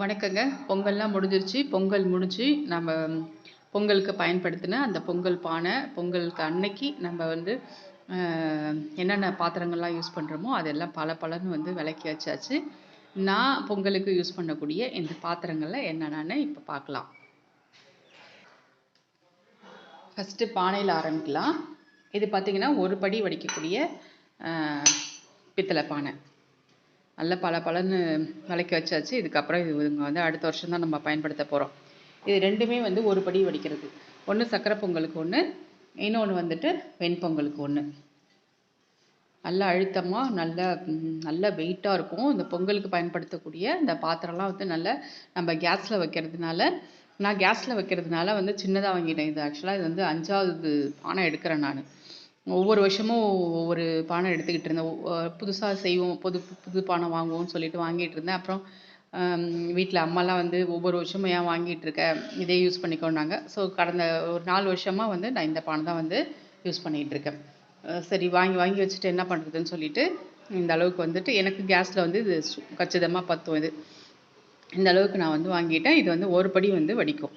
வணக்கங்க. பொங்கல்லாம் முடிஞ்சிருச்சு. பொங்கல் முடிஞ்சு நம்ம பொங்கலுக்கு பயன்படுத்தின அந்த பொங்கல் பானை பொங்கலுக்கு அன்னைக்கு நம்ம வந்து என்னென்ன பாத்திரங்கள்லாம் யூஸ் பண்ணுறோமோ அதெல்லாம் பல பலன்னு வந்து விளக்கி வச்சாச்சு. நான் பொங்கலுக்கு யூஸ் பண்ணக்கூடிய இந்த பாத்திரங்களில் என்னென்னு இப்போ பார்க்கலாம் ஃபஸ்ட்டு பானையில் ஆரம்பிக்கலாம். இது பார்த்திங்கன்னா ஒரு படி வடிக்கக்கூடிய பித்தளை பானை. நல்ல பல பலன்னு விளக்கி வச்சாச்சு. இதுக்கப்புறம் இது இவங்க வந்து அடுத்த வருஷம் தான் நம்ம பயன்படுத்த போகிறோம் இது ரெண்டுமே வந்து ஒரு படி வடிக்கிறது. ஒன்று சக்கரை பொங்கலுக்கு ஒன்று இன்னொன்று வந்துட்டு வெண்பொங்கலுக்கு ஒன்று நல்ல அழுத்தமாக நல்ல நல்ல வெயிட்டாக இருக்கும். இந்த பொங்கலுக்கு பயன்படுத்தக்கூடிய இந்த பாத்திரம்லாம் வந்து நல்ல நம்ம கேஸில் வைக்கிறதுனால நான் கேஸில் வைக்கிறதுனால வந்து சின்னதாக வாங்கிட்டேன். இது ஆக்சுவலாக இது வந்து அஞ்சாவது பானை எடுக்கிறேன் நான். ஒவ்வொரு வருஷமும் ஒவ்வொரு பானை எடுத்துக்கிட்டு இருந்தேன். புதுசாக செய்வோம். புது புது பானை வாங்குவோம்னு சொல்லிட்டு வாங்கிட்டு இருந்தேன். அப்புறம் வீட்டில் அம்மாலாம் வந்து ஒவ்வொரு வருஷமும் ஏன் வாங்கிட்டு இருக்க? இதே யூஸ் பண்ணிக்கோன்னாங்க. ஸோ கடந்த ஒரு நாலு வருஷமாக வந்து நான் இந்த பானை தான் வந்து யூஸ் பண்ணிகிட்டு இருக்கேன். சரி வாங்கி வாங்கி வச்சுட்டு என்ன பண்ணுறதுன்னு சொல்லிட்டு இந்த அளவுக்கு வந்துட்டு எனக்கு கேஸில் வந்து இது கச்சிதமாக பத்தும் இது. இந்த அளவுக்கு நான் வந்து வாங்கிட்டேன். இது வந்து ஒரு படி வந்து வடிக்கும்.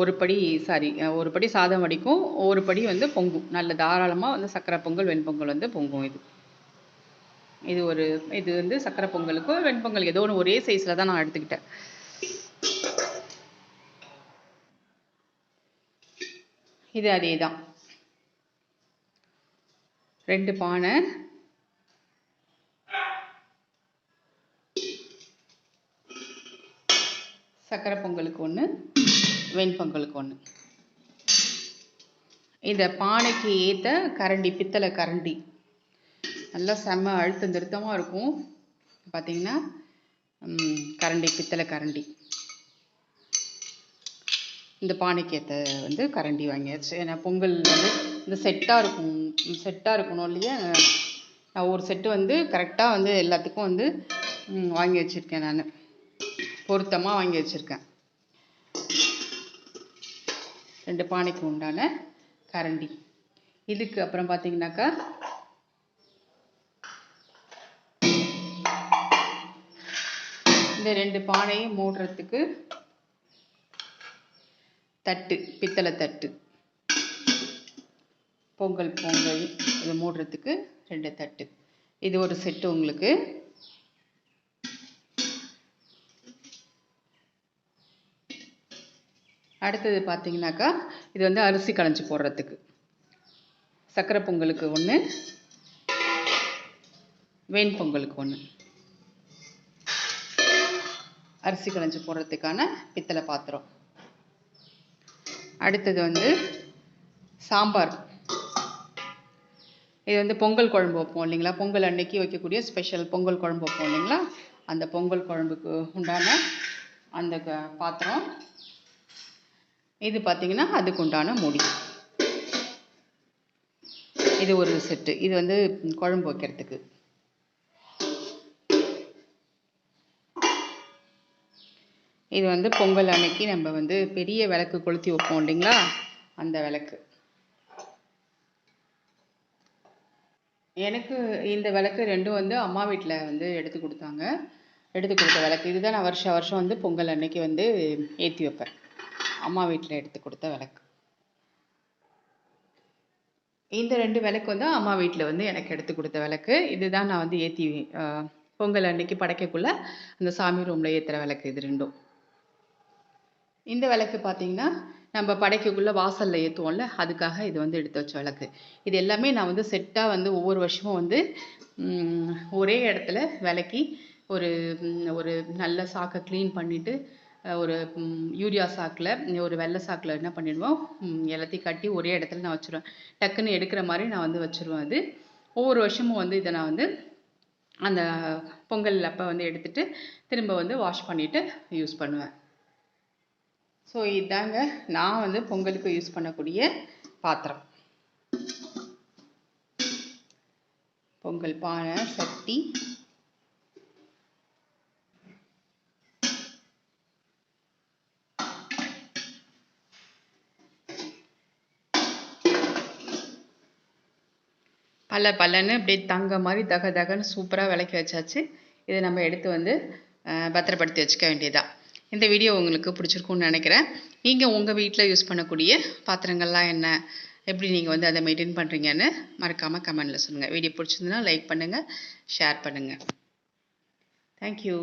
ஒரு படி சாரி ஒரு படி சாதம் வடிக்கும் ஒரு படி வந்து பொங்கும். நல்ல தாராளமாக வந்து சக்கரை பொங்கல் வெண்பொங்கல் வந்து பொங்கும் இது. இது ஒரு இது வந்து சக்கரை பொங்கலுக்கும் வெண்பொங்கல். ஏதோ ஒன்று ஒரே சைஸில் தான் நான் எடுத்துக்கிட்டேன். இது அதே தான் ரெண்டு பானை. சக்கரை பொங்கலுக்கு ஒன்று வெண்பொங்கலுக்கு ஒன்று இந்த பானைக்கு ஏற்ற கரண்டி பித்தளை கரண்டி. நல்லா செம்ம அழுத்தம் திருத்தமாக இருக்கும். பார்த்தீங்கன்னா கரண்டி பித்தளை கரண்டி. இந்த பானைக்கு ஏற்ற வந்து கரண்டி வாங்கியாச்சு. ஏன்னா பொங்கல் வந்து இந்த செட்டாக இருக்கும். செட்டாக இருக்கணும் இல்லையா? நான் ஒரு செட்டு வந்து கரெக்டாக வந்து எல்லாத்துக்கும் வந்து வாங்கி வச்சுருக்கேன் நான். பொருத்தமாக வாங்கி வச்சுருக்கேன். ரெண்டு பானைக்கு உண்டான கரண்டி. இதுக்கு அப்புறம் பார்த்தீங்கன்னாக்கா இந்த ரெண்டு பானையும் மூடுறதுக்கு தட்டு பித்தளை தட்டு. பொங்கல் பொங்கல் இதை மூடுறதுக்கு ரெண்டு தட்டு. இது ஒரு செட்டு உங்களுக்கு. அடுத்தது பார்த்தீங்கன்னாக்கா இது வந்து அரிசி களைஞ்சி போடுறதுக்கு. சக்கரை பொங்கலுக்கு ஒன்று வெண் பொங்கலுக்கு ஒன்று அரிசி களைஞ்சி போடுறதுக்கான பித்தளை பாத்திரம். அடுத்தது வந்து சாம்பார். இது வந்து பொங்கல் குழம்பு வைப்போம் இல்லைங்களா? பொங்கல் அன்னைக்கு வைக்கக்கூடிய ஸ்பெஷல் பொங்கல் குழம்பு வைப்போம் இல்லைங்களா? அந்த பொங்கல் குழம்புக்கு உண்டான அந்த பாத்திரம் இது பார்த்தீங்கன்னா அதுக்கு உண்டான மூடி. இது ஒரு செட்டு இது வந்து குழம்பு வைக்கிறதுக்கு. இது வந்து பொங்கல் அன்னைக்கு நம்ம வந்து பெரிய விளக்கு கொளுத்தி வைப்போம் இல்லைங்களா? அந்த விளக்கு. எனக்கு இந்த விளக்கு ரெண்டும் வந்து அம்மா வீட்டில் வந்து எடுத்து கொடுத்தாங்க. எடுத்து கொடுத்த விளக்கு. இதுதான் நான் வருஷம் வருஷம் வந்து பொங்கல் அன்னைக்கு வந்து ஏற்றி வைப்பேன். அம்மா வீட்டில் எடுத்து கொடுத்த விளக்கு. இந்த ரெண்டு விளக்கு வந்து அம்மா வீட்டில் வந்து எனக்கு எடுத்து கொடுத்த விளக்கு. இதுதான் நான் வந்து ஏற்றி பொங்கல் அன்னைக்கு படைக்கக்குள்ள அந்த சாமி ரூமில் ஏற்றுற விளக்கு இது ரெண்டும். இந்த விளக்கு பார்த்தீங்கன்னா நம்ம படைக்கக்குள்ள வாசல்ல ஏற்றுவோம்ல அதுக்காக இது வந்து எடுத்து வச்ச விளக்கு. இது எல்லாமே நான் வந்து செட்டாக வந்து ஒவ்வொரு வருஷமும் வந்து ஒரே இடத்துல விளக்கி ஒரு ஒரு நல்ல சாக்கை க்ளீன் பண்ணிட்டு ஒரு யூரியா சாக்கில் ஒரு வெள்ளை சாக்கில் என்ன பண்ணிடுவோம்? எல்லாத்தையும் கட்டி ஒரே இடத்துல நான் வச்சிருவேன். டக்குன்னு எடுக்கிற மாதிரி நான் வந்து வச்சிருவேன் அது. ஒவ்வொரு வருஷமும் வந்து இதை நான் வந்து அந்த பொங்கல் அப்போ வந்து எடுத்துட்டு திரும்ப வந்து வாஷ் பண்ணிட்டு யூஸ் பண்ணுவேன். ஸோ இதாங்க நான் வந்து பொங்கலுக்கு யூஸ் பண்ணக்கூடிய பாத்திரம். பொங்கல் பானை சட்டி பல பலன்னு அப்படியே தங்க மாதிரி தக தகன்னு சூப்பராக விளக்கி வச்சாச்சு. இதை நம்ம எடுத்து வந்து பத்திரப்படுத்தி வச்சுக்க வேண்டியதா. இந்த வீடியோ உங்களுக்கு பிடிச்சிருக்கும்னு நினைக்கிறேன். நீங்கள் உங்கள் வீட்டில் யூஸ் பண்ணக்கூடிய பாத்திரங்கள்லாம் என்ன? எப்படி நீங்கள் வந்து அதை மெயின்டைன் பண்ணுறீங்கன்னு மறக்காமல் கமெண்டில் சொல்லுங்கள் வீடியோ பிடிச்சிருந்ததுன்னா லைக் பண்ணுங்கள் ஷேர் பண்ணுங்கள் தேங்க்யூ